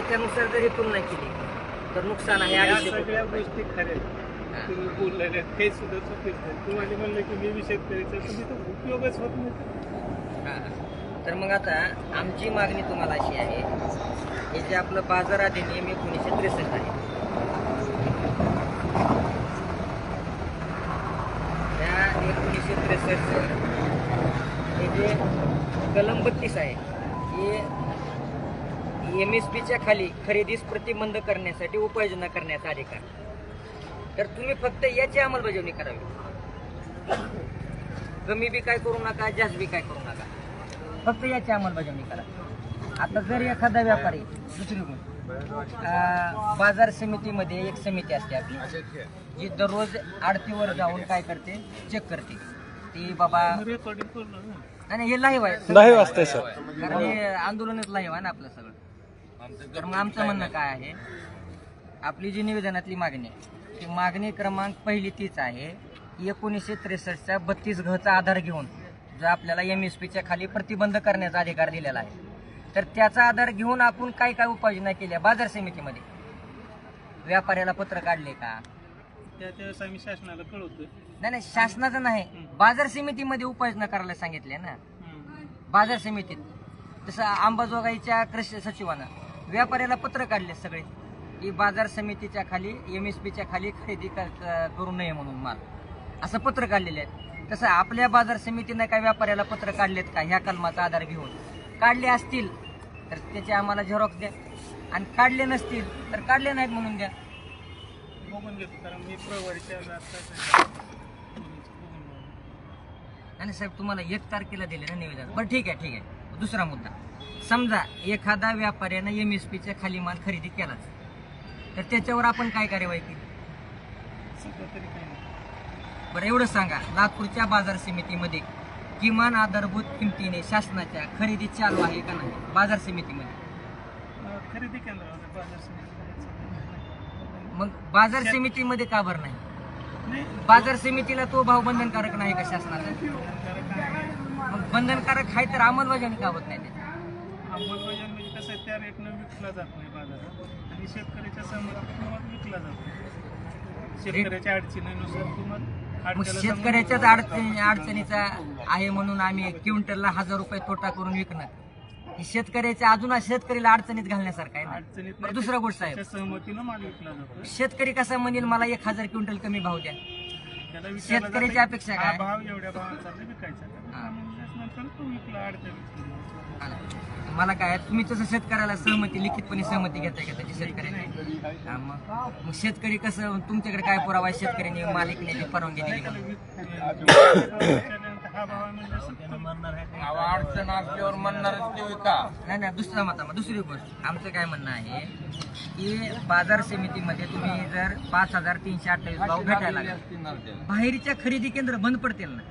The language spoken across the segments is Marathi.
त्याच्यानुसार जर ही तुलना केली तर नुकसान आहे या अडीचशे कोटी सगळ्या. गोष्टी खऱ्या आहेत. तुम्ही हे सुद्धा चुकीचं आहे तुम्हाला म्हणलं की मी तुम्ही तर उपयोगच होत नाही तर. हा. तर मग आता आमची मागणी तुम्हाला अशी आहे हे जे आपलं बाजार अधिनियम एकोणीसशे त्रेसष्ट आहे त्या एकोणीसशे त्रेसष्ट हे जे कलम बत्तीस आहे हे एम एस पीच्या खाली खरेदीस प्रतिबंध करण्यासाठी उपाययोजना करण्याचा अधिकार. तर तुम्ही फक्त याची अंमलबजावणी करावी. कमी बी काय करू नका जास्त बी काय करू नका. फक्त याची अंमलबजावणी करा. आता जर एखादा व्यापारी दुसरी बाजार समितीमध्ये एक समिती असते आपली जी दररोज आडतीवर जाऊन काय करते? चेक करते. ती बाबा. आणि हे लाईव्ह आहे. लाईव्ह असतंय, सर. कारण हे आंदोलनच लाईव्ह आहे ना आपलं सगळं. मग आमचं म्हणणं काय आहे? आपली जी निवेदनातली मागणी आहे ती मागणी क्रमांक पहिली तीच आहे एकोणीसशे त्रेसष्टच्या बत्तीस घचा आधार घेऊन जो आपल्याला एम एस पीच्या खाली प्रतिबंध करण्याचा अधिकार दिलेला आहे. तर त्याचा आधार घेऊन आपण काय काय उपाययोजना केल्या? बाजार समितीमध्ये. व्यापाऱ्याला पत्र काढले का? त्या त्यावेळेस आम्ही शासनाला कळवतोय. नाही नाही शासनाचं नाही. बाजार समितीमध्ये उपाययोजना करायला सांगितले ना. बाजार समितीत. तसं अंबाजोगाईच्या कृषी सचिवानं व्यापाऱ्याला पत्र काढले सगळे की बाजार समितीच्या खाली एम एस पीच्या खाली खरेदी करू नये म्हणून माल. असं पत्र काढलेले आहेत. तसं आपल्या बाजार समितीनं काय व्यापाऱ्याला पत्र काढलेत का? ह्या कलमाचा आधार घेऊन. काढले असतील तर त्याचे आम्हाला झेरॉक्स द्या. आणि काढले नसतील तर काढले नाहीत म्हणून द्या. बघून घेतो कारण मी प्रवारीच्या रास्ता आणि साहेब तुम्हाला एक तारखेला दिले ना निवेदन. बरं ठीक आहे ठीक आहे. दुसरा मुद्दा. समजा एखादा व्यापाऱ्यानं एम एस पीच्या खाली माल खरेदी केलाच तर त्याच्यावर आपण काय कार्यवाही केली? बरं एवढं सांगा. लातूरच्या बाजार समितीमध्ये किमान आधारभूत किमतीने शासनाच्या खरेदी चालू आहे का नाही? बाजार समितीमध्ये. खरेदी केंद्रावर बाजार समितीमध्ये. मग बाजार समितीमध्ये का बरं नाही? नाही. बाजार समितीला तो भाव बंधनकारक नाही का शासनाचा? आहे. मग बंधनकारक आहे तर अंमलबजावणी का होत नाही त्याची? अंमलबजावणी म्हणजे कसं आहे त्या रेटनं विकला जात बाजारात आणि शेतकऱ्याच्या सहमतीतून माल विकला जातो शेतकऱ्याच्या अडचणीनुसार मग अडचणीला शेतकऱ्याच्याच अडचणी अडचणीचा आहे म्हणून आम्ही क्विंटलला हजार रुपये तोटा करून विकणार. हे शेतकऱ्याच्या अजून शेतकरीला अडचणीत घालण्यासारखं आहे ना? दुसरा गोष्ट आहे शेतकरी कसा म्हणेल मला एक हजार क्विंटल कमी भाव द्या. त्याला विचारलं शेतकऱ्याची जातं, अपेक्षा काय? भाव एवढ्या भावाचा विकायचा. मला काय तुम्ही तसं शेतकऱ्याला सहमती लिखितपणे सहमती घेताय का त्याची शेतकऱ्याची मग? शेतकरी कसं तुमच्याकडे काय पुरावा आहे? शेतकऱ्यांनी मालिकने परवानगी दिली अडचण असल्यावर म्हणणारच ते का नाही नाही दुसरा मता मग दुसरी गोष्ट. आमचं काय म्हणणं आहे की बाजार समितीमध्ये तुम्ही जर पाच हजार तीनशे अठ्ठावीस भाव भेटायला बाहेरच्या खरेदी केंद्र बंद पडतील ना?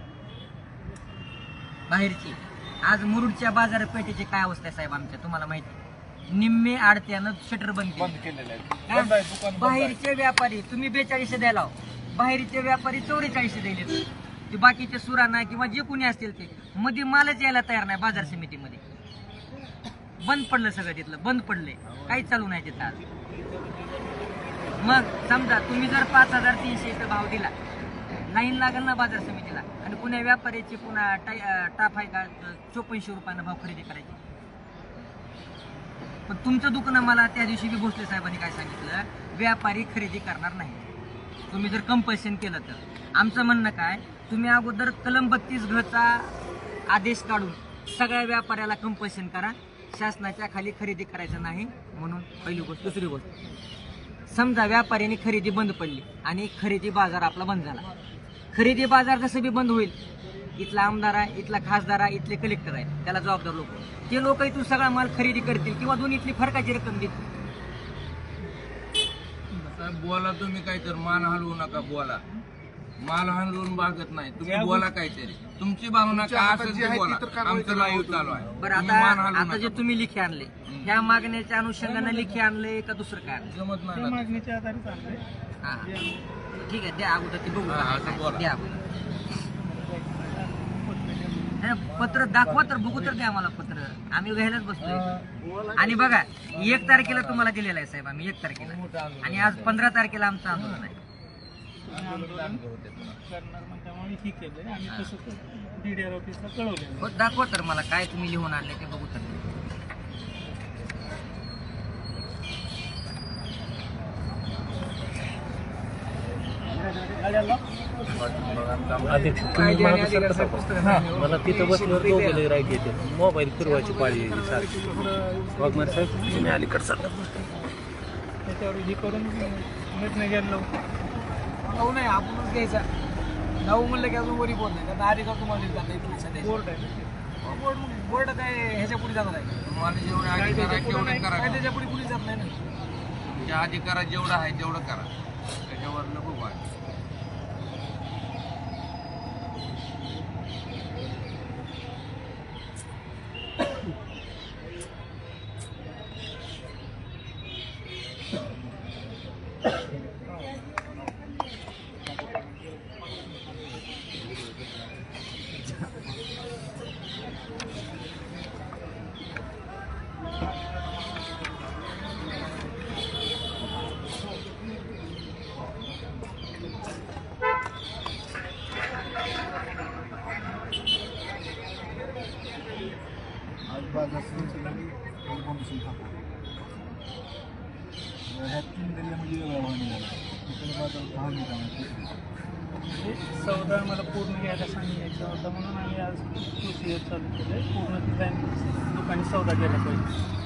बाहेरची. आज मुरुडच्या बाजारपेठेची काय अवस्था आहे साहेब आमच्या तुम्हाला माहिती. निम्मे आडत्यानं शटर बंद केले. बंद केलेलं आहे? बंद आहे, दुकान बंद आहे. बाहेरचे व्यापारी तुम्ही बेचाळीसशे द्यायला हो. बाहेरचे व्यापारी चौवेचाळीसशे दिले ते बाकीचे सुराणा किंवा जे कोणी असतील ते मध्ये मालच यायला तयार नाही बाजार समितीमध्ये बंद पडलं सगळं तिथलं बंद पडलंय काहीच चालू नाही तिथं आज मग समजा तुम्ही जर पाच हजार तीनशे भाव दिला लाईन लागेल ना बाजार समितीला. आणि पुण्या व्यापाऱ्याची पुन्हा टाय- टाप आहे का? चोपन्नशे रुपयानं भाव खरेदी करायची. पण तुमचं दुकानं मला त्या दिवशी की भोसले साहेबांनी काय सांगितलं? व्यापारी खरेदी करणार नाही. तुम्ही जर कंपल्शन केलं तर. आमचं म्हणणं काय? तुम्ही अगोदर कलम बत्तीस घचा आदेश काढून सगळ्या व्यापाऱ्याला कंपल्शन करा. शासनाच्या खाली खरेदी करायचं नाही म्हणून पहिली गोष्ट. दुसरी गोष्ट. समजा व्यापाऱ्यांनी खरेदी बंद पडली आणि खरेदी बाजार आपला बंद झाला. खरेदी बाजार जसं बी बंद होईल इथला आमदार आहे इथला खासदार आहे इथले कलेक्टर आहे त्याला जबाबदार लोक. ते लोक इथून सगळा माल खरेदी करतील किंवा दोन इथली फरकाची रक्कम देतील. बोला तुम्ही काहीतरी मान हलवू नका बोला. माल हलवून भागत नाही तुम्ही बोला काहीतरी. तुमची भावना काय असेल ते बोला. आमचं लाईव्ह चालू आहे. बरं तुम्ही मान आता जे. तुम्ही लिखी आणले ह्या मागण्याच्या अनुषंगाने लिखी आणले का दुसरं काय? जमत नाही. मागणीच्या आधारे हा. ठीक आहे द्या अगोदर ते बघू हा. द्या अगोदर. नाही, पत्र दाखवा तर बघू तर द्या मला पत्र. आम्ही घ्यायलाच बसतोय आणि बघा एक तारखेला तुम्हाला दिलेलं आहे साहेब आम्ही एक तारखेला. आणि आज पंधरा तारखेला आमचं आंदोलन आहे. आंदोलन करणार म्हणल्यामुळे ही केलंय आणि तसं डीडीआर ऑफिसला कळवलं हो, दाखवा तर मला काय तुम्ही लिहून आणले ते बघू तर. अध्यक्ष तुम्ही मागं सरकता का? मला तिथं बसल्यावर दोघं राईट येते. मोबाईल फिरवायची पाळी येते सारखी. वाघमार साहेब तुम्ही अलीकडे सरका त्याच्यावर हे करून निर्णय घ्यायला लावू. नऊ नाही आपणच घ्यायचा. नऊ म्हणलं की अजून वरी बोल नाही कारण अधिकार तुम्हाला दिला जाता येईल सध्या. बोर्ड आहे बोर्ड बोर्ड काय ह्याच्या पुढे जाणार आहे. तुम्हाला जेवढे अधिकार आहे तेवढे काय करा. त्याच्या पुढे पुढे जात नाही ना. तुमच्या अधिकारात जेवढं आहे तेवढं करा. त्याच्यावर नको वाद. आज बाजार समितीसाठी कमिशन थांबवलं ह्या तीन वाहन म्हणजे सौदा मला पूर्ण घ्यायला सांगायचा होता म्हणून आम्ही आज कृषी चालू केलंय. पूर्ण डिझाईन दुकानी सौदा गेला पाहिजे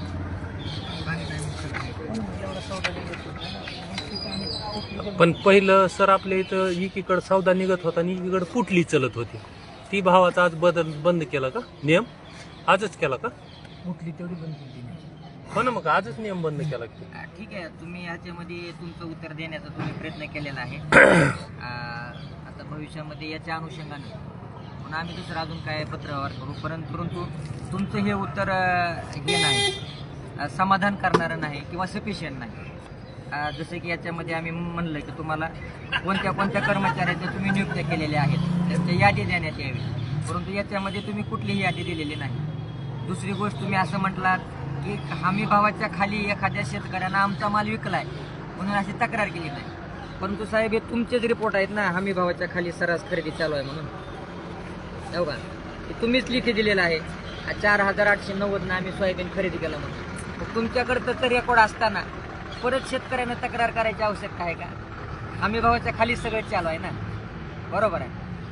एवढा सौदा निघत पण पहिलं सर आपल्या इथं एकीकडे सौदा निघत होता आणि एकीकडे कुठली चलत होती? ती भावाचा आज बदल बंद केला का? नियम आजच केला का? कुठली तेवढी बंद केली. हो ना मग आजच नियम बंद केला की. ठीक आहे. तुम्ही याच्यामध्ये तुमचं उत्तर देण्याचा तुम्ही प्रयत्न केलेला आहे. आता भविष्यामध्ये याच्या अनुषंगाने. म्हणून आम्ही दुसरं अजून काय पत्रव्यवहार करू? परंतु परंतु तुमचं हे उत्तर अ, हे नाही. अ, समाधान करणारं नाही किंवा सफिशियंट नाही. अ, जसं की याच्यामध्ये आम्ही म्हणलं की तुम्हाला कोणत्या कोणत्या कर्मचाऱ्याच्या तुम्ही नियुक्त्या केलेल्या आहेत त्यांच्या यादी देण्यात यावी. परंतु याच्यामध्ये तुम्ही कुठलीही यादी दिलेली नाही. दुसरी गोष्ट तुम्ही असं म्हटलात की हमी भावाच्या खाली एखाद्या शेतकऱ्यानं आमचा माल विकलाय म्हणून अशी तक्रार केली नाही. परंतु साहेब हे तुमचेच रिपोर्ट आहेत ना हमी भावाच्या खाली सरास खरेदी चालू आहे म्हणून. हो का? ते तुम्हीच लिखी दिलेलं आहे. चार हजार आठशे नव्वदनं आम्ही सोयाबीन खरेदी केलं म्हणून. मग तुमच्याकडं तर रेकॉर्ड असताना परत शेतकऱ्यांना तक्रार करायची आवश्यकता आहे का? हमी भावाच्या खाली सगळं चालू आहे ना? बरोबर आहे.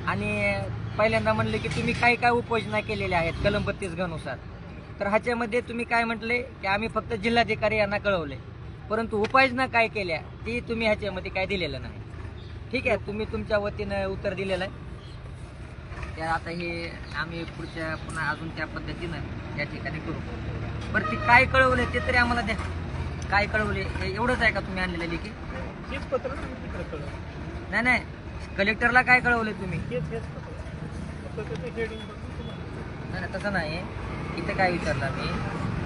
आणि पहिल्यांदा म्हणलं की तुम्ही काय काय उपाययोजना केलेल्या आहेत कलम बत्तीस घनुसार? तर ह्याच्यामध्ये तुम्ही काय म्हटले की आम्ही फक्त जिल्हाधिकारी यांना कळवले. परंतु उपाययोजना काय केल्या ती तुम्ही ह्याच्यामध्ये काय दिलेलं नाही. ठीक आहे तुम्ही तुमच्या वतीनं उत्तर दिलेलं आहे. त्या आता हे आम्ही पुढच्या पुन्हा अजून त्या पद्धतीनं या ठिकाणी करू. बरं ती काय कळवले ते तरी आम्हाला द्या. काय कळवले हे एवढंच आहे का तुम्ही आणलेलं लेखी? हेच पत्र नाही नाही कलेक्टरला काय कळवले तुम्ही? नाही, तसं नाही. इथं काय विचारलं मी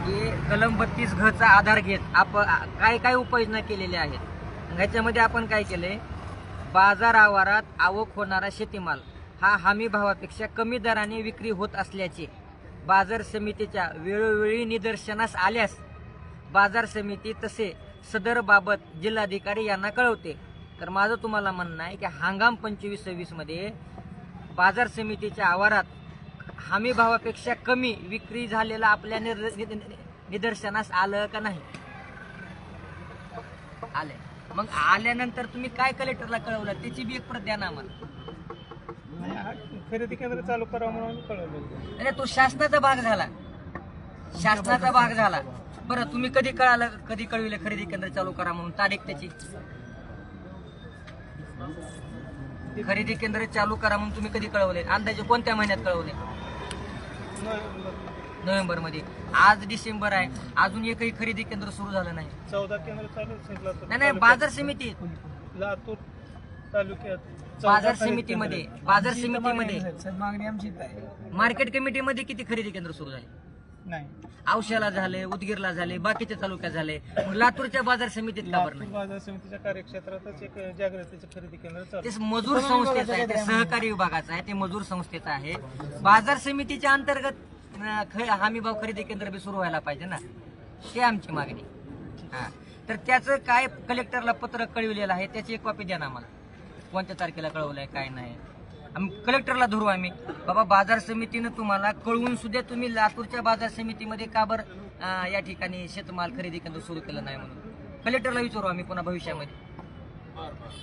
की कलम बत्तीस घचा आधार घेत आपण काय काय उपाययोजना केलेल्या आहेत? ह्याच्यामध्ये आपण काय केले बाजार आवारात आवक होणारा शेतीमाल हा हमी भावापेक्षा कमी दराने विक्री होत असल्याचे बाजार समितीच्या वेळोवेळी निदर्शनास आल्यास बाजार समिती तसे सदरबाबत जिल्हाधिकारी यांना कळवते. तर माझं तुम्हाला म्हणणं आहे की हंगाम पंचवीस सव्वीसमध्ये बाजार समितीच्या आवारात हमी भावापेक्षा कमी विक्री झालेला आपल्या निदर्शनास आलं का नाही? आलंय. मग आल्यानंतर तुम्ही काय कलेक्टरला कळवलं? त्याची बी एक प्रत द्या ना आम्हाला. खरेदी केंद्र चालू करावं म्हणून कळवलं. अरे तो शासनाचा भाग झाला. शासनाचा भाग झाला. बरं तुम्ही कधी कळालं कधी कळविले खरेदी केंद्र चालू करा म्हणून? तारीख त्याची. खरेदी केंद्र चालू करा म्हणून तुम्ही कधी कळवले? अंदाजे कोणत्या महिन्यात कळवले? नोव्हेंबरमध्ये आज डिसेंबर आहे. अजून एकही खरेदी केंद्र सुरू झालं नाही. चौदा केंद्र चालू नाही नाही बाजार समिती. लातूर तालुक्यात बाजार समितीमध्ये. बाजार समितीमध्ये. मागणी आमची मार्केट कमिटीमध्ये किती खरेदी केंद्र सुरू झाले? नाही. औषधाला झाले उदगीरला झाले बाकीच्या तालुक्यात झाले. मग लातूरच्या बाजार समितीत का बरं लातूर नाही बाजार समितीच्या कार्यक्षेत्रातच एक जागृतीचे खरेदी केंद्र चालू. ते मजूर संस्थेचं आहे ते सहकारी विभागाचं आहे ते मजूर संस्थेचं आहे. बाजार समितीच्या अंतर्गत अं, ख- हमी भाव खरेदी केंद्र बी सुरू व्हायला पाहिजे ना? ते आमची मागणी. हा. तर त्याचं काय कलेक्टरला पत्र कळविलेलं आहे त्याची एक कॉपी द्या ना आम्हाला. कोणत्या तारखेला कळवलंय काय नाही. आम्ही कलेक्टरला धरू आम्ही. बाबा बाजार समितीनं तुम्हाला कळवून सुद्धा तुम्ही लातूरच्या बाजार समितीमध्ये का बरं या ठिकाणी शेतमाल खरेदी केंद्र सुरू केलं नाही म्हणून? कलेक्टरला विचारू आम्ही पुन्हा भविष्यामध्ये.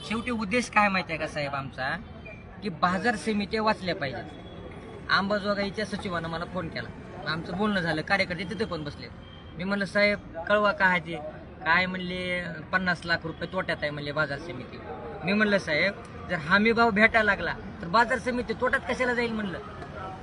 शेवटी उद्देश काय माहिती आहे का साहेब आमचा? की बाजार समित्या वाचल्या पाहिजेत. अंबाजोगाईच्या सचिवानं मला फोन केला. आमचं बोलणं झालं कार्यकर्ते तिथे पण बसले. मी म्हणलं साहेब कळवा काय आहे ते? काय म्हणले पन्नास लाख रुपये तोट्यात आहे म्हणले बाजार समिती. मी म्हणलं साहेब जर हमी भाव भेटायला लागला तर बाजार समिती तोट्यात कशाला जाईल म्हणलं?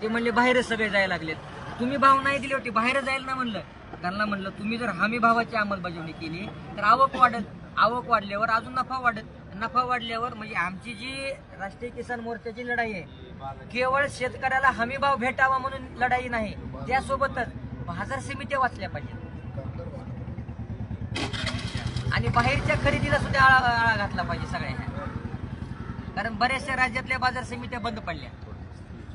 ते म्हणले बाहेरच सगळे जायला लागलेत. तुम्ही भाव नाही दिले होते बाहेर जाईल ना म्हणलं. त्यांना म्हणलं तुम्ही जर हमी भावाची अंमलबजावणी केली तर आवक वाढत आवक वाढल्यावर अजून नफा वाढत नफा वाढल्यावर म्हणजे आमची जी राष्ट्रीय किसान मोर्चाची लढाई आहे केवळ शेतकऱ्याला हमी भाव भेटावा म्हणून लढाई नाही त्यासोबतच बाजार समित्या वाचल्या पाहिजेत. आणि बाहेरच्या खरेदीला सुद्धा आळा आळा घातला पाहिजे सगळ्यांना. कारण बऱ्याचशा राज्यातल्या बाजार समित्या बंद पडल्या.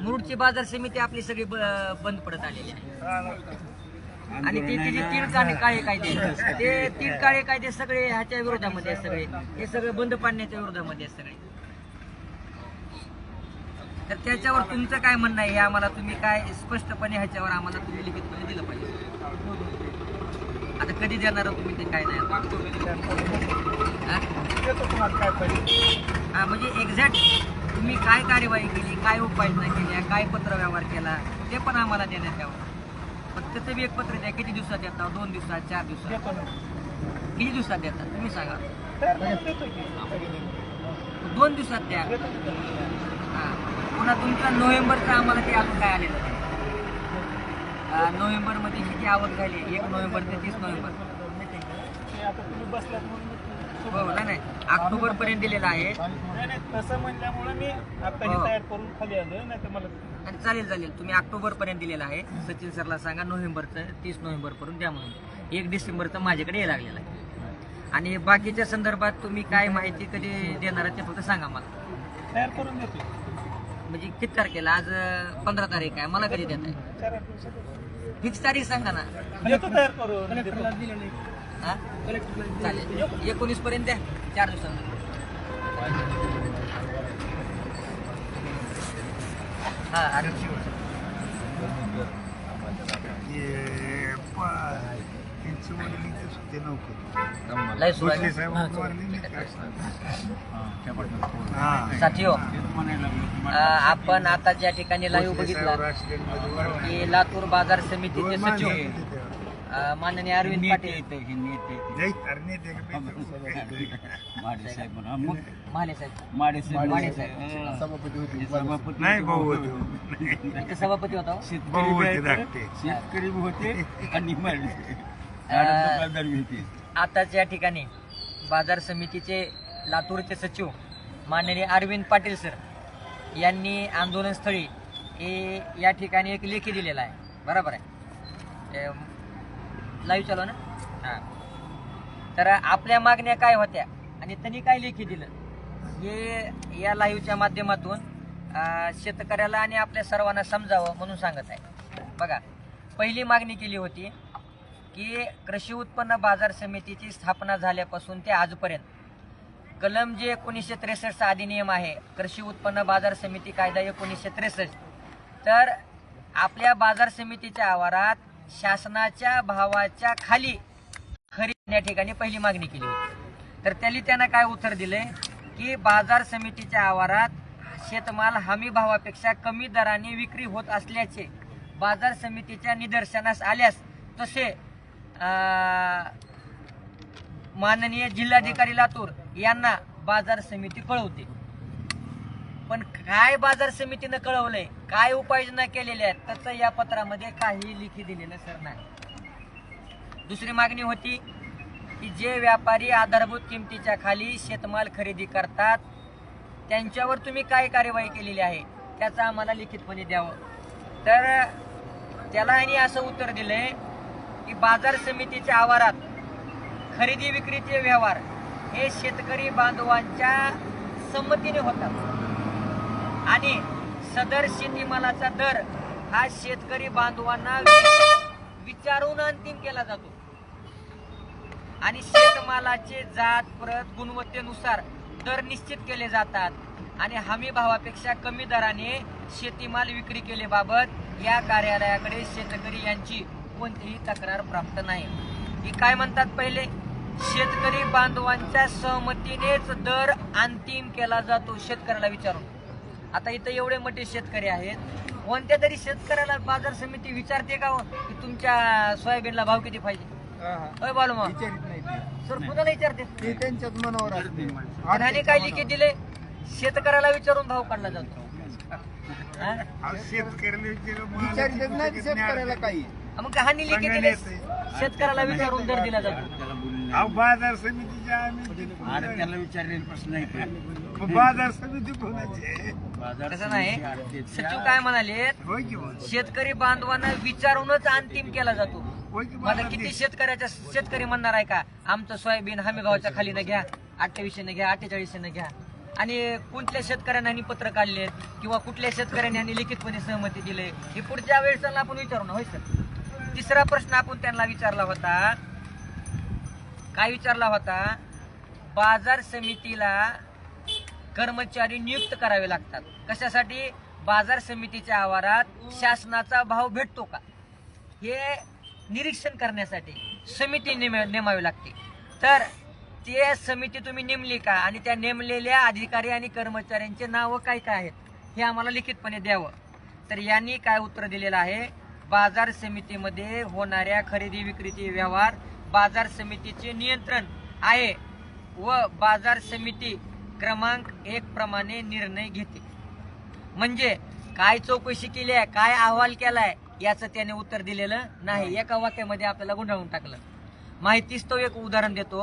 मुरुडची बाजार समिती आपली सगळी ब- बंद पडत आलेली आहे. आणि ते तिचे तीन काळे काय कायदे ते तीन काळे कायदे सगळे ह्याच्या विरोधामध्ये आहेत सगळे. हे सगळे बंद पाडण्याच्या विरोधामध्ये आहेत सगळे. तर त्याच्यावर तुमचं काय म्हणणं आहे? आम्हाला तुम्ही काय स्पष्टपणे ह्याच्यावर आम्हाला तुम्ही लिखितपणे दिलं पाहिजे. आता कधी देणार आहोत तुम्ही ते काय नाही. म्हणजे एक्झॅक्ट तुम्ही काय कार्यवाही केली काय उपाययोजना केल्या काय पत्र व्यवहार केला ते पण आम्हाला देण्यात यावं. त्याचं बी एक पत्र द्या किती दिवसात देता दोन दिवसात चार दिवसात? किती दिवसात देतात? तुम्ही सांगा. दोन दिवसात द्या. हा. पुन्हा तुमचं नोव्हेंबरचं आम्हाला ते अजून काय आलेलं नाही. नोव्हेंबरमध्ये किती आवक झाली? एक नोव्हेंबर ते तीस नोव्हेंबर. तुम्ही मी हो नाही. ऑक्टोबर पर्यंत दिलेलं आहे. नाही नाही तसं म्हणल्यामुळे मी आता हे हो. तयार करून खाली आलोय नाही तर मला आणि चालेल चालेल. तुम्ही ऑक्टोबर पर्यंत दिलेलं आहे. सचिन सरला सांगा नोव्हेंबरचं तीस नोव्हेंबर पर्यंत द्या म्हणून. एक डिसेंबरचं माझ्याकडे यायला लागलेलं आहे. आणि बाकीच्या संदर्भात तुम्ही काय माहिती कधी देणार आहे ते फक्त सांगा मला. तयार करून देतो म्हणजे किती तारखेला? आज पंधरा तारीख आहे. मला कधी देत आहे चार आठ दिवसात फिक्स तारीख सांगा ना. देतो तयार करून. देतो. हा? चालेल. एकोणीस पर्यंत द्या. चार हा लय सुरू आहे. साथियो आपण आता ज्या ठिकाणी लाईव्ह बघितला की लातूर बाजार समितीचे सचिव. अं, माननीय अरविंद पाटील माले साहेब माले साहेब नाही भाऊ होते. इथे सभापती होता हो. भाऊ होते धाकटे. शेतकरी होते आणि अं, आताच या ठिकाणी बाजार समितीचे लातूरचे सचिव माननीय अरविंद पाटील सर यांनी आंदोलनस्थळी हे या ठिकाणी एक लेखी दिलेला आहे. बरोबर आहे. लाईव्ह चालू ना? हां. तर आपल्या मागण्या काय होत्या आणि त्यांनी काय लेखी दिलं? हे या लाईव्हच्या माध्यमातून शेतकऱ्याला आणि आपल्या सर्वांना समजावं म्हणून सांगत आहे. बघा पहिली मागणी केली होती की कृषी उत्पन्न बाजार समितीची स्थापना झाल्यापासून ते आजपर्यंत. कलम जे एकोणीसशे त्रेसष्टचा अधिनियम आहे कृषी उत्पन्न बाजार समिती कायदा एकोणीसशे त्रेसष्ट. तर आपल्या बाजार समितीच्या आवारात शासनाच्या भावाच्या खाली खरेदी या ठिकाणी पहिली मागणी केली होती. तर त्यांनी त्यांना काय उत्तर दिले? की बाजार समितीच्या आवारात शेतमाल हमी भावापेक्षा कमी दराने विक्री होत असल्याचे बाजार समितीच्या निदर्शनास आल्यास तसे माननीय जिल्हाधिकारी लातूर यांना बाजार समिती कळवते. पण काय बाजार समितीनं कळवलंय काय उपाययोजना केलेल्या आहेत त्याचं या पत्रामध्ये काही लिखी दिलेलं सर नाही. दुसरी मागणी होती की जे व्यापारी आधारभूत किमतीच्या खाली शेतमाल खरेदी करतात त्यांच्यावर तुम्ही काय कार्यवाही केलेली आहे त्याचं आम्हाला लिखितपणे द्यावं. तर त्याला यांनी असं उत्तर दिलंय की बाजार समितीच्या आवारात खरेदी विक्रीचे व्यवहार हे शेतकरी बांधवांच्या संमतीने होतात. आणि सदर शेतीमालाचा दर हा शेतकरी बांधवांना विचारून अंतिम केला जातो. आणि शेतमालाचे जात प्रत गुणवत्तेनुसार दर निश्चित केले जातात. आणि हमी भावापेक्षा कमी दराने शेतीमाल विक्री केलेबाबत या कार्यालयाकडे शेतकरी यांची कोणतीही तक्रार प्राप्त नाही. ही काय म्हणतात पहिले? शेतकरी बांधवांच्या सहमतीनेच दर अंतिम केला जातो शेतकऱ्याला विचारून. आता इथं एवढे मोठे शेतकरी आहेत. कोणत्या तरी शेतकऱ्याला बाजार समिती विचारते का हो, की तुमच्या सोयाबीनला भाव किती पाहिजे? होय बालू मग विचारित नाही ते. सर कुणाला विचारते? ते त्यांच्याच मनावर असते. आणि काय लिखित दिले शेतकऱ्याला विचारून भाव काढला जातो. हा? विचारितच नाही शेतकऱ्याला काही. मग हानी लिखित दिले शेतकऱ्याला विचारून दर दिला जातो. बाजार समितीच्या आम्ही त्याला विचारलेला प्रश्न आहे बाजार समिती कोणाची तसं नाही. सचिव काय म्हणाले होय की बोल. शेतकरी बांधवांना विचारूनच अंतिम केला जातो. होय की माझा बाजार किती. शेतकऱ्याच्या शेतकरी म्हणणार आहे का? आमचं सोयाबीन हमी भावाच्या खालीनं घ्या अठ्ठावीसशे घ्या अठ्ठेचाळीसशे घ्या. आणि कुठल्या शेतकऱ्यांना पत्र काढले किंवा कुठल्या शेतकऱ्यांनी लिखितपणे सहमती दिले? हे पुढच्या वेळेस त्यांना आपण विचारू ना होय सर? तिसरा प्रश्न आपण त्यांना विचारला होता. काय विचारला होता? बाजार समितीला कर्मचारी नियुक्त करावे लागतात. कशासाठी? बाजार समितीच्या आवारात शासनाचा भाव भेटतो का? हे निरीक्षण करण्यासाठी समिती नेम नेमावी लागते. तर ते समिती तुम्ही नेमली का? आणि त्या नेमलेल्या अधिकारी आणि कर्मचाऱ्यांचे नावं काय काय आहेत? हे आम्हाला लिखितपणे द्यावं. तर यांनी काय उत्तर दिलेलं आहे? बाजार समितीमध्ये होणाऱ्या खरेदी विक्रीचे व्यवहार बाजार समितीचे नियंत्रण आहे व बाजार समिती क्रमांक एक प्रमाणे निर्णय घेते. म्हणजे काय चौकशी केली आहे काय अहवाल केलाय याचं त्याने उत्तर दिलेलं नाही. एका वाक्यामध्ये आपल्याला गुंडाळून टाकलं. माहितीच तो एक उदाहरण देतो.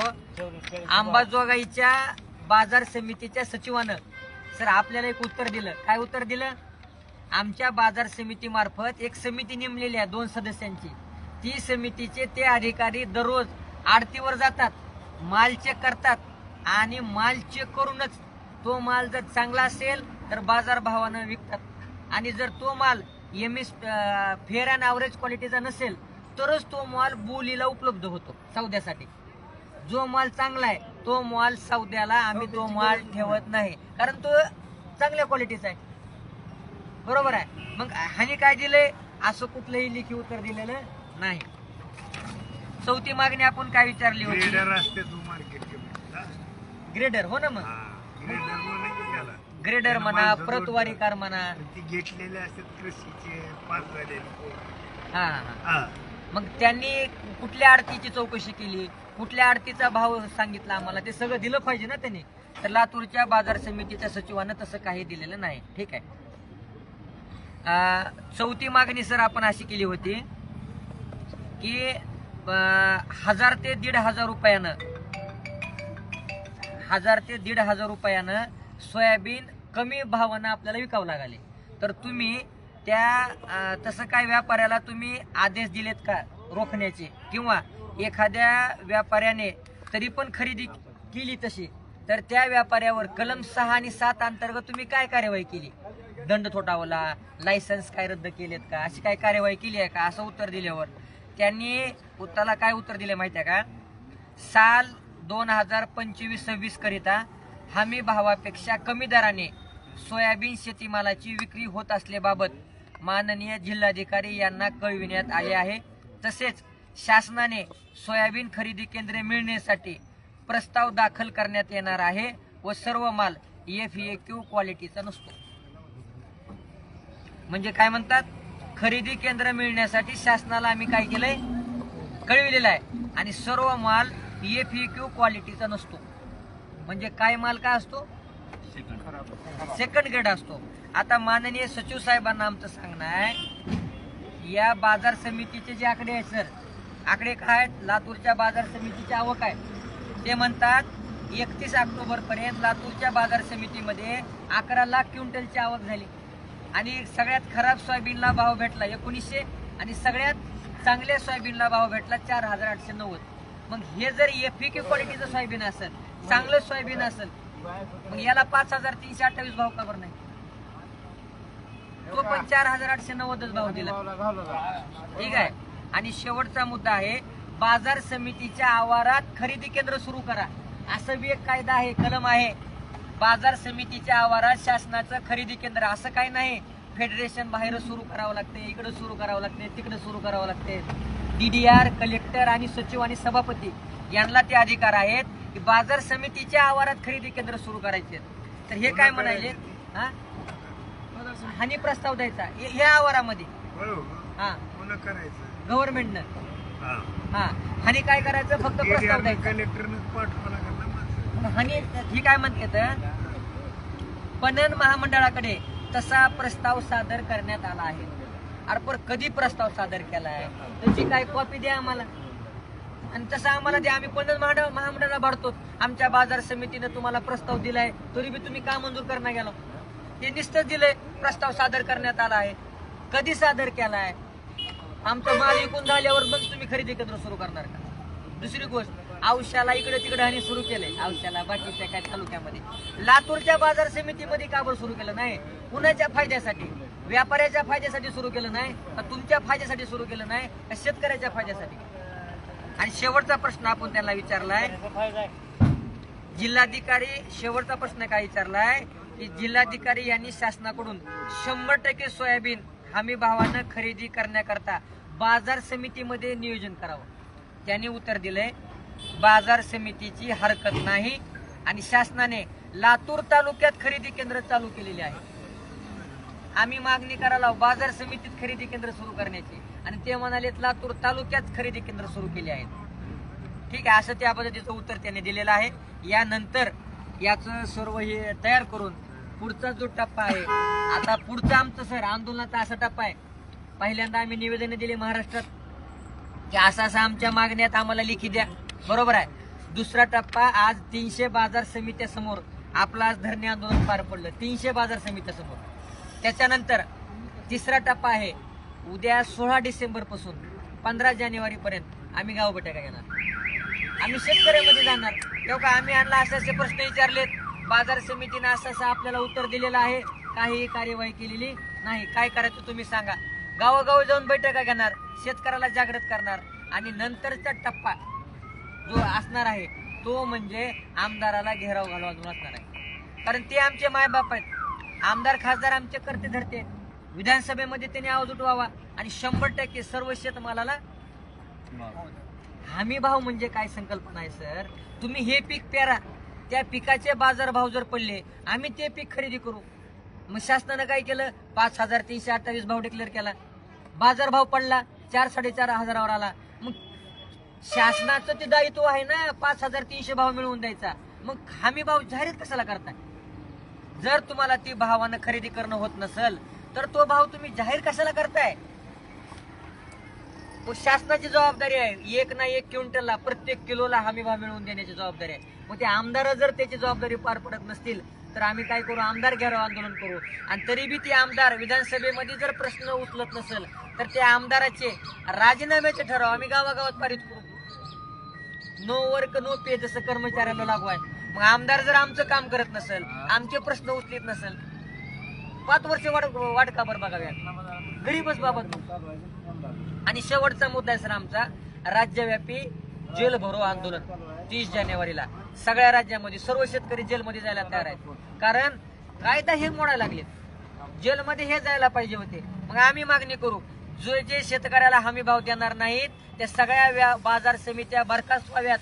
अंबाजोगाईच्या बाजार समितीच्या सचिवानं सर आपल्याला एक उत्तर दिलं. काय उत्तर दिलं? आमच्या बाजार समितीमार्फत एक समिती नेमलेली आहे दोन सदस्यांची. ती समितीचे ते अधिकारी दररोज आडतीवर जातात माल चेक करतात आणि माल चेक करूनच तो माल जर चांगला असेल तर बाजार भावानं विकतात. आणि जर तो माल M S fair and average क्वालिटीचा नसेल तरच तो माल बोलीला उपलब्ध होतो सौद्यासाठी. जो माल चांगला आहे तो माल सौद्याला आम्ही तो माल ठेवत नाही. कारण तो चांगल्या क्वालिटीचा आहे. बरोबर आहे. मग ह्याने काय दिलंय? असं कुठलंही लेखी उत्तर दिलेलं नाही. चौथी मागणी आपण काय विचारली होती? ग्रेडर हो ना मग? ग्रेडर त्याला? म्हणा प्रतवारीकार म्हणा. ती घेतलेले असतात कृषीचे पास झालेले हा हा हा. मग त्यांनी कुठल्या आडतीची चौकशी केली? कुठल्या आडतीचा भाव सांगितला आम्हाला? ते सगळं दिलं पाहिजे ना त्यांनी. तर लातूरच्या बाजार समितीच्या सचिवानं तसं काही दिलेलं नाही. ठीक आहे. अं, चौथी मागणी सर आपण अशी केली होती की अं, हजार ते दीड हजार रुपयानं हजार ते दीड हजार रुपयानं सोयाबीन कमी भावानं आपल्याला विकावं लागले. तर तुम्ही त्या तसं काय व्यापाऱ्याला तुम्ही आदेश दिलेत का रोखण्याचे? किंवा एखाद्या व्यापाऱ्याने तरी पण खरेदी केली तशी तर त्या व्यापाऱ्यावर कलम सहा आणि सात अंतर्गत तुम्ही काय कार्यवाही केली? दंड थोटावला लायसन्स काय रद्द केलेत का? अशी काय कार्यवाही केली आहे का? असं उत्तर दिल्यावर. त्यांनी उत्तराला काय उत्तर दिले माहिती आहे का? साल दोन हजार पंचवीस सव्वीस करिता हमी भावापेक्षा कमी दराने सोयाबीन शेतीमालाची विक्री होत असल्याबाबत माननीय जिल्हाधिकारी यांना कळविण्यात आले आहे. तसेच शासनाने सोयाबीन खरेदी केंद्रे मिळण्यासाठी प्रस्ताव दाखल करण्यात येणार आहे व सर्व माल एफ ए क्यू क्वालिटीचा नसतो. म्हणजे काय म्हणतात? खरेदी केंद्र मिळण्यासाठी शासनाला आम्ही काय केलंय? कळविलेलं आहे. आणि सर्व माल एफ ई क्यू क्वालिटीचा नसतो. म्हणजे काय माल काय असतो? सेकंड ग्रेड असतो. आता माननीय सचिव साहेबांना आमचं सांगणं आहे या बाजार समितीचे जे आकडे आहेत सर आकडे काय आहेत? लातूरच्या बाजार समितीची आवक आहे. ते म्हणतात एकतीस ऑक्टोबर पर्यंत लातूरच्या बाजार समितीमध्ये अकरा लाख क्विंटलची आवक झाली. आणि सगळ्यात खराब सोयाबीनला भाव भेटला एकोणीसशे आणि सगळ्यात चांगल्या सोयाबीनला भाव भेटला चार हजार आठशे नव्वद. मग हे जर एफिके क्वालिटीचं सोयाबीन असेल चांगलं सोयाबीन असेल मग याला पाच हजार तीनशे अठ्ठावीस भाव का बरं नाही? तो पण चार हजार आठशे नव्वदच भाव दिला. ठीक आहे? आणि शेवटचा मुद्दा आहे बाजार समितीच्या आवारात खरेदी केंद्र सुरू करा. असं बी एक कायदा आहे कलम आहे. बाजार समितीच्या आवारात शासनाचं खरेदी केंद्र असं काही नाही. फेडरेशन बाहेर सुरू करावं लागते इकडे सुरू करावं लागते तिकडे सुरू करावं लागते. डीडीआर कलेक्टर आणि सचिव आणि सभापती यांना ते अधिकार आहेत की बाजार समितीच्या आवारात खरेदी केंद्र सुरू करायचे तर हे काय म्हणाले? हा? हानी प्रस्ताव द्यायचा. हे- ह्या आवारामध्ये. हा. गव्हर्नमेंटनं. हा. हा. आणि काय करायचं? फक्त प्रस्ताव द्यायचा. कलेक्टरनं पाठवा लागेल ना माणसं? आणि ही काय म्हणते पणन महामंडळाकडे तसा प्रस्ताव सादर करण्यात आला आहे. अरे कधी प्रस्ताव सादर केलाय? त्याची काय कॉपी द्या आम्हाला. आणि तसं आम्हाला द्या. आम्ही पणन महामंडळाला भरतो आमच्या बाजार समितीनं तुम्हाला प्रस्ताव दिलाय. तरी बी तुम्ही का मंजूर करणार गेलो? हे नुसतं दिलंय. प्रस्ताव सादर करण्यात आला आहे. कधी सादर केलाय? आमचं माल विकून झाल्यावर मग तुम्ही खरेदी केंद्र सुरू करणार का? दुसरी गोष्ट. औशाला इकडे तिकडे आणि सुरू केलंय औशाला बाकीच्या काय तालुक्यामध्ये. लातूरच्या बाजार समितीमध्ये का बरं सुरू केलं नाही? कुणाच्या फायद्यासाठी व्यापाऱ्याच्या फायद्यासाठी सुरू केलं नाही का तुमच्या फायद्यासाठी सुरू केलं नाही का शेतकऱ्याच्या फायद्यासाठी? आणि शेवटचा प्रश्न आपण त्यांना विचारलाय. जिल्हाधिकारी शेवटचा प्रश्न काय विचारलाय? की जिल्हाधिकारी यांनी शासनाकडून शंभर टक्के सोयाबीन हमी भावानं खरेदी करण्याकरता बाजार समितीमध्ये नियोजन करावं. त्यांनी उत्तर दिलंय. बाजार समितीची हरकत नाही आणि शासनाने लातूर तालुक्यात खरेदी केंद्र चालू केलेली आहे. आम्ही मागणी करायला बाजार समितीत खरेदी केंद्र सुरू करण्याची आणि ते म्हणाले लातूर तालुक्यात खरेदी केंद्र सुरू केले आहेत. ठीक आहे असं त्या पद्धतीचं उत्तर त्यांनी दिलेलं आहे. यानंतर याचं सर्व हे तयार करून पुढचा जो टप्पा आहे आता पुढचा आमचं सर आंदोलनाचा असा टप्पा आहे. पहिल्यांदा आम्ही निवेदन दिले महाराष्ट्रात की असं असं आमच्या मागण्यात आम्हाला लिखी द्या. बरोबर आहे. दुसरा टप्पा आज तीनशे बाजार समित्यासमोर आपलं आज धरणे आंदोलन पार पडलं. तीनशे बाजार समित्यासमोर. त्याच्यानंतर तिसरा टप्पा आहे उद्या सोळा डिसेंबरपासून पंधरा जानेवारी पर्यंत आम्ही गाव बैठका घेणार. आम्ही शेतकऱ्यामध्ये जाणार. तेव्हा का आम्ही आणला असे असे प्रश्न विचारलेत. बाजार समितीनं असं असं आपल्याला उत्तर दिलेलं आहे. काही कार्यवाही केलेली नाही. काय करायचं तुम्ही सांगा. गावोगावी जाऊन बैठका घेणार शेतकऱ्याला जागृत करणार आणि नंतरचा टप्पा जो असणार आहे तो म्हणजे आमदाराला घेराव घालून असणार आहे. कारण ते आमचे मायबाप आहेत. आमदार खासदार आमचे करते धरते. विधानसभेमध्ये त्यांनी आवाज उठवावा आणि शंभर टक्के सर्व शेतमालाला हमी भाव म्हणजे काय संकल्पना आहे सर? तुम्ही हे पीक पेरा. त्या पिकाचे बाजारभाव जर पडले आम्ही ते पीक खरेदी करू. मग शासनानं काय केलं? पाच हजार तीनशे अठ्ठावीस भाव डिक्लेअर केला. बाजारभाव पडला चार साडेचार हजारावर आला. मग शासनाचं ते दायित्व आहे ना पाच हजार तीनशे भाव मिळवून द्यायचा. मग हमी भाव जाहीर कशाला करताय? जर तुम्हाला ती भावानं खरेदी करणं होत नसेल तर तो भाव तुम्ही जाहीर कशाला करताय? मग शासनाची जबाबदारी आहे. एक ना एक क्विंटलला प्रत्येक किलोला हमी भाव मिळवून देण्याची जबाबदारी आहे. मग ते आमदार जर त्याची जबाबदारी पार पडत नसतील तर आम्ही काय करू? आमदार घेराव आंदोलन करू. आणि तरी बी ते आमदार विधानसभेमध्ये जर प्रश्न उचलत नसेल तर त्या आमदाराचे राजीनाम्याचे ठराव आम्ही गावागावात पारित करू. नो वर्क नो पे जसं कर्मचाऱ्यांना लागू आहे मग आमदार जर आमचं काम करत नसेल आमचे प्रश्न उचलीत नसेल पाच वर्ष वाट वाट का बरं बघाव्यात गरीबच बाबत आणि शेवटचा मुद्दा आहे सर आमचा राज्यव्यापी जेल भरो आंदोलन तीस जानेवारीला. सगळ्या राज्यामध्ये सर्व शेतकरी जेलमध्ये जायला तयार आहेत. कारण कायदा हे मोडायला लागले. जेलमध्ये हे जायला पाहिजे होते. मग आम्ही मागणी करू जो जे शेतकऱ्याला हमी भाव देणार नाहीत त्या सगळ्या व्या- बाजार समित्या बरखास्त व्हाव्यात.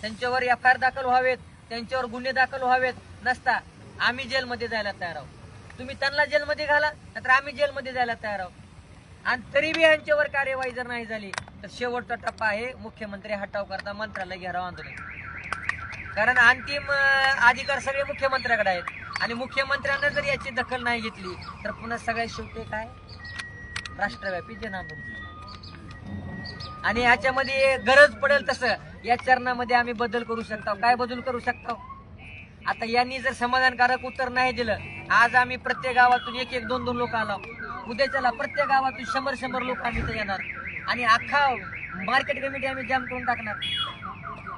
त्यांच्यावर एफ आय आर दाखल व्हावेत त्यांच्यावर गुन्हे दाखल व्हावेत. नसता आम्ही जेलमध्ये जायला तयार आहोत. तुम्ही त्यांना जेलमध्ये घाला नंतर आम्ही जेलमध्ये जायला तयार आहोत. आणि तरी बी यांच्यावर कार्यवाही जर नाही झाली तर शेवटचा टप्पा आहे मुख्यमंत्री हटाव करता मंत्रालय घेराव आंदोलन. कारण अंतिम अधिकार सगळे मुख्यमंत्र्याकडे आहेत. आणि मुख्यमंत्र्यांना जर याची दखल नाही घेतली तर पुन्हा सगळ्या शेवटी काय? राष्ट्रव्यापी जन आणि याच्यामध्ये गरज पडेल तसं या चरणामध्ये आम्ही बदल करू शकतो. काय बदल करू शकतो? आता यांनी जर समाधानकारक उत्तर नाही दिलं आज आम्ही प्रत्येक गावातून एक एक दोन दोन लोक आलो. उद्याच्याला प्रत्येक गावातून शंभर शंभर लोक आम्ही इथं येणार. आणि अख्खा मार्केट कमिटी आम्ही जाम करून टाकणार.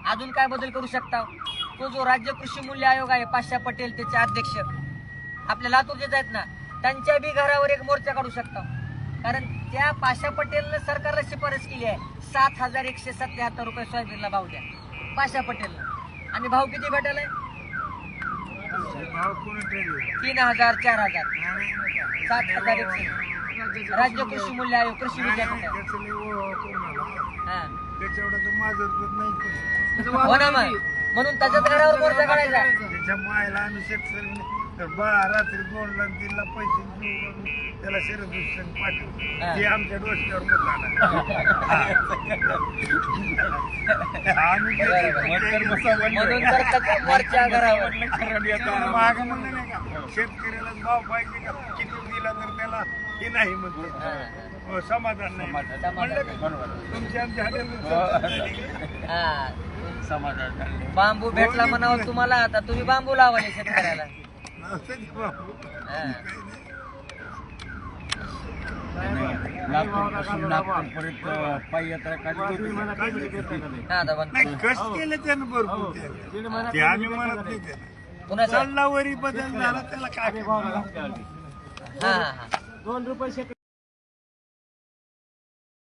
अजून काय बदल करू शकता? तो जो राज्य कृषी मूल्य आयोग आहे पाशा पटेल त्याचे अध्यक्ष. आपल्या लातूरचेच आहेत ना? त्यांच्या बी घरावर एक मोर्चा काढू शकता. कारण त्या पाशा पटेलनं सरकारला शिफारस केली आहे. सात हजार एकशे सत्याहत्तर रुपये सोयाबीनला भाव द्या. पाशा पटेलनं. आणि भाव किती भेटेल? तीन हजार चार हजार. सात हजार एकशे. राज्य कृषी मूल्य आयोग कृषी विद्यापीठ. हा. म्हणून त्याच्याच घरावर मोर्चा काढायचा. तर बा रात्री दोन लाख तीन लाख पैसे त्याला शरद भूषण पाठवू हा. ते आमच्या घरावर माग म्हणलं नाही का? शेतकऱ्याला भाव पाहिजे का? किती दिला तर त्याला? हे नाही म्हणतो हो, समाधान नाही. म्हणलं का? तुमच्या आमच्या हातात हा. बांबू भेटला म्हणावं तुम्हाला? आता तुम्ही बांबू लावाले शेतकऱ्याला. हा. आता नाही कष्ट केले त्यानं भरपूर ते आम्ही म्हणत नाही त्याला पुन्हा वरी बदल झाला त्याला काय हा हा दोन रुपये